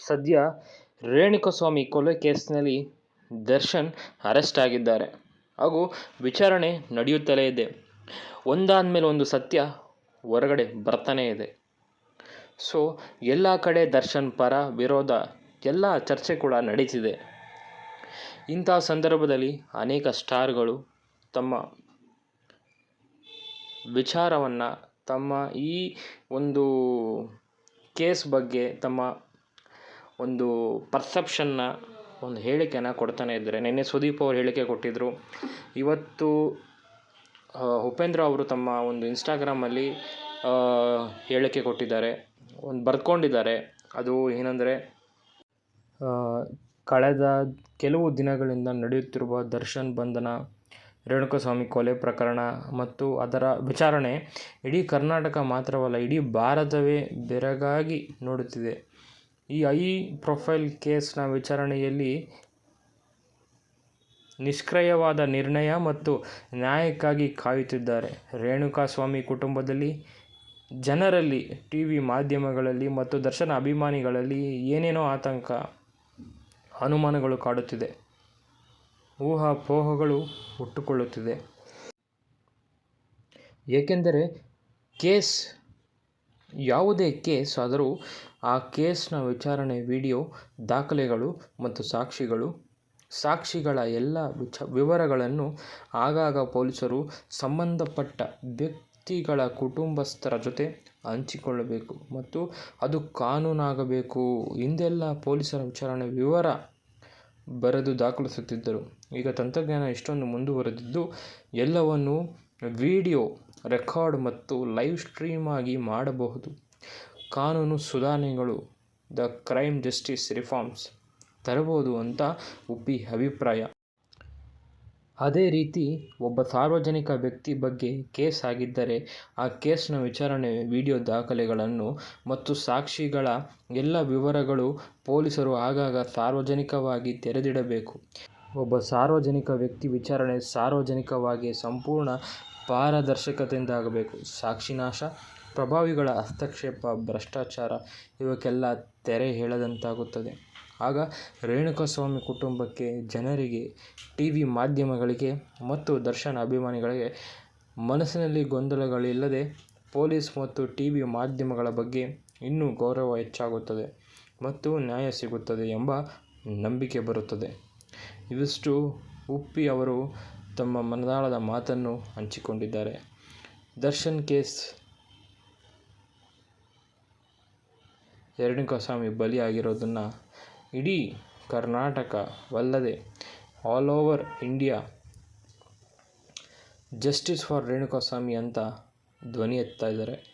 ಸದ್ಯ ರೇಣುಕಸ್ವಾಮಿ ಕೊಲೆ ಕೇಸ್ನಲ್ಲಿ ದರ್ಶನ್ ಅರೆಸ್ಟ್ ಆಗಿದ್ದಾರೆ. ಹಾಗೂ ವಿಚಾರಣೆ ನಡೆಯುತ್ತಲೇ ಇದೆ. ಒಂದಾದಮೇಲೆ ಒಂದು ಸತ್ಯ ಹೊರಗಡೆ ಬರ್ತಾನೇ ಇದೆ. ಸೊ, ಎಲ್ಲ ಕಡೆ ದರ್ಶನ್ ಪರ ವಿರೋಧ, ಎಲ್ಲ ಚರ್ಚೆ ಕೂಡ ನಡೀತಿದೆ ಇಂಥ ಸಂದರ್ಭದಲ್ಲಿ ಅನೇಕ ಸ್ಟಾರ್ಗಳು ತಮ್ಮ ವಿಚಾರವನ್ನು, ತಮ್ಮ ಈ ಒಂದು ಕೇಸ್ ಬಗ್ಗೆ, ತಮ್ಮ ಒಂದು ಪರ್ಸೆಪ್ಷನ್ನ ಒಂದು ಹೇಳಿಕೆನ ಕೊಡ್ತಾನೆ ಇದ್ದಾರೆ. ನಿನ್ನೆ ಸುದೀಪ್ ಅವರು ಹೇಳಿಕೆ ಕೊಟ್ಟಿದ್ದರು ಇವತ್ತು ಉಪೇಂದ್ರ ಅವರು ತಮ್ಮ ಒಂದು ಇನ್ಸ್ಟಾಗ್ರಾಮಲ್ಲಿ ಹೇಳಿಕೆ ಕೊಟ್ಟಿದ್ದಾರೆ. ಒಂದು ಬರ್ಕೊಂಡಿದ್ದಾರೆ ಅದು ಏನಂದರೆ ಕಳೆದ ಕೆಲವು ದಿನಗಳಿಂದ ನಡೆಯುತ್ತಿರುವ ದರ್ಶನ್ ಬಂಧನ, ರೇಣುಕಸ್ವಾಮಿ ಕೊಲೆ ಪ್ರಕರಣ ಮತ್ತು ಅದರ ವಿಚಾರಣೆ ಇಡೀ ಕರ್ನಾಟಕ ಮಾತ್ರವಲ್ಲ, ಇಡೀ ಭಾರತವೇ ಬೆರಗಾಗಿ ನೋಡುತ್ತಿದೆ. ಈ ಐ ಪ್ರೊಫೈಲ್ ಕೇಸ್ನ ವಿಚಾರಣೆಯಲ್ಲಿ ನಿಷ್ಕ್ರಯವಾದ ನಿರ್ಣಯ ಮತ್ತು ನ್ಯಾಯಕ್ಕಾಗಿ ಕಾಯುತ್ತಿದ್ದಾರೆ. ರೇಣುಕಾಸ್ವಾಮಿ ಕುಟುಂಬದಲ್ಲಿ, ಜನರಲ್ಲಿ ಟಿ ವಿ ಮಾಧ್ಯಮಗಳಲ್ಲಿ ಮತ್ತು ದರ್ಶನ ಅಭಿಮಾನಿಗಳಲ್ಲಿ ಏನೇನೋ ಆತಂಕ, ಅನುಮಾನಗಳು ಕಾಡುತ್ತಿದೆ. ಊಹಾಪೋಹಗಳು ಹುಟ್ಟುಕೊಳ್ಳುತ್ತಿದೆ. ಏಕೆಂದರೆ ಕೇಸ್ ಯಾವುದೇ ಕೇಸ್ ಆದರೂ ಆ ಕೇಸ್ನ ವಿಚಾರಣೆ ವಿಡಿಯೋ, ದಾಖಲೆಗಳು ಮತ್ತು ಸಾಕ್ಷಿಗಳು, ಸಾಕ್ಷಿಗಳ ಎಲ್ಲ ವಿಚ, ವಿವರಗಳನ್ನು ಆಗಾಗ ಪೊಲೀಸರು ಸಂಬಂಧಪಟ್ಟ ವ್ಯಕ್ತಿಗಳ ಕುಟುಂಬಸ್ಥರ ಜೊತೆ ಹಂಚಿಕೊಳ್ಳಬೇಕು ಮತ್ತು ಅದು ಕಾನೂನಾಗಬೇಕು. ಹಿಂದೆಲ್ಲ ಪೊಲೀಸರ ವಿಚಾರಣೆ ವಿವರ ಬರೆದು ದಾಖಲಿಸುತ್ತಿದ್ದರು. ಈಗ ತಂತ್ರಜ್ಞಾನ ಇಷ್ಟೊಂದು ಮುಂದುವರೆದಿದ್ದು ಎಲ್ಲವನ್ನು ವಿಡಿಯೋ ರೆಕಾರ್ಡ್ ಮತ್ತು ಲೈವ್ ಸ್ಟ್ರೀಮ್ ಆಗಿ ಮಾಡಬಹುದು. ಕಾನೂನು ಸುಧಾರಣೆಗಳು, ದ ಕ್ರೈಮ್ ಜಸ್ಟಿಸ್ ರಿಫಾರ್ಮ್ಸ್ ತರಬಹುದು ಅಂತ ಉಪ್ಪಿ ಅಭಿಪ್ರಾಯ. ಅದೇ ರೀತಿ, ಒಬ್ಬ ಸಾರ್ವಜನಿಕ ವ್ಯಕ್ತಿ ಬಗ್ಗೆ ಕೇಸ್ ಆಗಿದ್ದರೆ ಆ ಕೇಸ್ನ ವಿಚಾರಣೆ, ವಿಡಿಯೋ ದಾಖಲೆಗಳನ್ನು ಮತ್ತು ಸಾಕ್ಷಿಗಳ ಎಲ್ಲ ವಿವರಗಳು ಪೊಲೀಸರು ಆಗಾಗ ಸಾರ್ವಜನಿಕವಾಗಿ ತೆರೆದಿಡಬೇಕು. ಒಬ್ಬ ಸಾರ್ವಜನಿಕ ವ್ಯಕ್ತಿ ವಿಚಾರಣೆ ಸಾರ್ವಜನಿಕವಾಗಿ ಸಂಪೂರ್ಣ ಪಾರದರ್ಶಕತೆಯಿಂದ ಆಗಬೇಕು ಸಾಕ್ಷಿನಾಶ, ಪ್ರಭಾವಿಗಳ ಹಸ್ತಕ್ಷೇಪ, ಭ್ರಷ್ಟಾಚಾರ ಇವಕ್ಕೆಲ್ಲ ತೆರೆ ಹೇಳದಂತಾಗುತ್ತದೆ. ಆಗ ರೇಣುಕಾಸ್ವಾಮಿ ಕುಟುಂಬಕ್ಕೆ, ಜನರಿಗೆ ಟಿ ವಿ ಮಾಧ್ಯಮಗಳಿಗೆ ಮತ್ತು ದರ್ಶನ ಅಭಿಮಾನಿಗಳಿಗೆ ಮನಸ್ಸಿನಲ್ಲಿ ಗೊಂದಲಗಳಿಲ್ಲದೆ ಪೊಲೀಸ್ ಮತ್ತು ಟಿ ವಿ ಮಾಧ್ಯಮಗಳ ಬಗ್ಗೆ ಇನ್ನೂ ಗೌರವ ಹೆಚ್ಚಾಗುತ್ತದೆ ಮತ್ತು ನ್ಯಾಯ ಸಿಗುತ್ತದೆ ಎಂಬ ನಂಬಿಕೆ ಬರುತ್ತದೆ. ಇವಿಷ್ಟು ಉಪ್ಪಿ ಅವರು ತಮ್ಮ ಮನದಾಳದ ಮಾತನ್ನು ಹಂಚಿಕೊಂಡಿದ್ದಾರೆ. ದರ್ಶನ್ ಕೇಸ್ ರೇಣುಕಾಸ್ವಾಮಿ ಬಲಿಯಾಗಿರೋದನ್ನು ಇಡೀ ಕರ್ನಾಟಕವಲ್ಲದೆ all over India justice for Renukaswamy ಅಂತ ಧ್ವನಿ ಎತ್ತಾ ಇದ್ದಾರೆ.